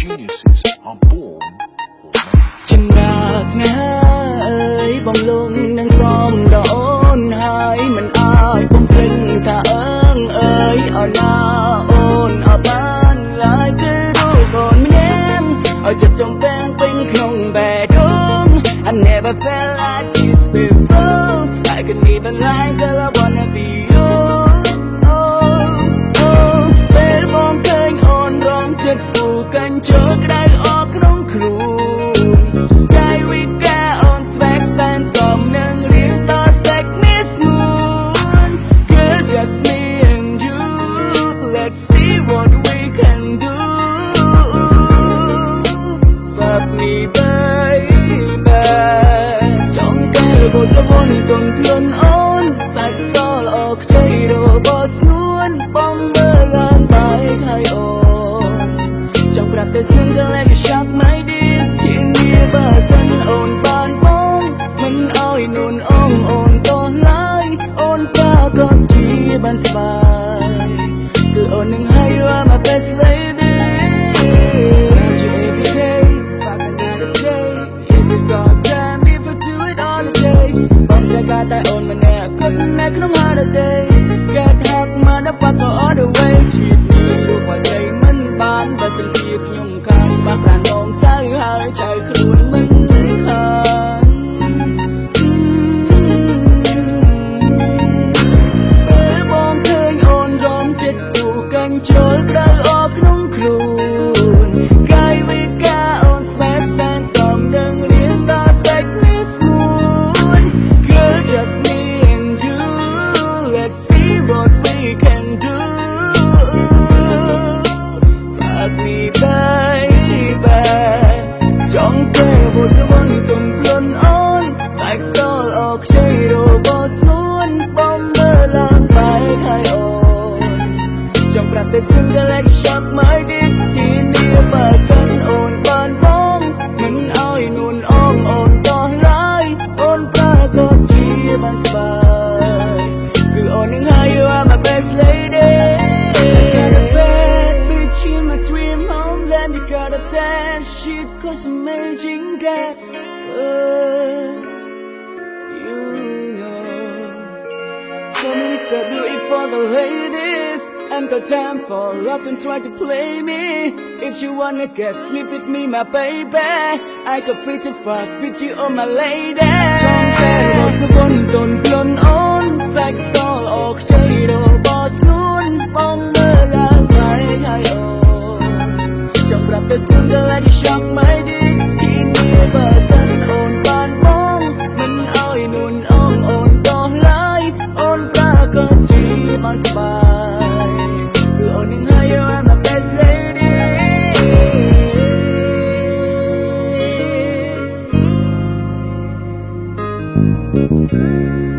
I'm born. ចម្រាស្នេហាអើយបងលងនឹងសំដអូនហើយមិនអាចបំពេញថាអើងអើយអរណាអូនអត់បានឡើយគឺរូបអូនម្នាក់ឲ្យចិត្តចំពេងពេញក្នុង bedroom I never felt like this before កាញ់ចូលក្តៅអរក្នុងខ្លួនកាយវិការអូនស្វែកសែនសំនឹងរៀងត sex me smooth girl just me and you let's see what we can do fuck me baby ចង់កែបុតវន់កុំភ្លន់អូនសាច់សល្អខ្ចីរបស់ស្ងួនបងមើលឡើងបែកហើយអូនចង់ប្រាប់តែស្ងួនក៏លែង ሻ ប់មិនឌីជានីបើសិនអូនបានបងមិនអោយនួនអងអូនក៏ឡើយអូនក៏ក៏ជាបានស្បាយគឺអូននឹងហើយ you are my best lady Love you every day fuck another day is it god damn if I do it all the day បងតែការតែអូនម្នាក់គត់នៅក្នុង holiday get hug motherfucker all the way ជាតិនេះ what we can do fuck me baby ចង់កែបុតវន់ទុំខ្លួនអូនសាច់សល់អកខ្ចីរបស់ស្ងួនបងមើលឡើងបែកហើយអូនចង់ប្រាប់តែស្ងក៏លែង shock my dick that uh, you know Feminist do it for the ladies and got time for love and try to play me If you wanna get sleep with me my baby I got free to fuck with you oh my lady ចង់តែរត់បនតនប្លន់អូនសាច់សល់អកខ្ចីរបស់ស្ងួន lady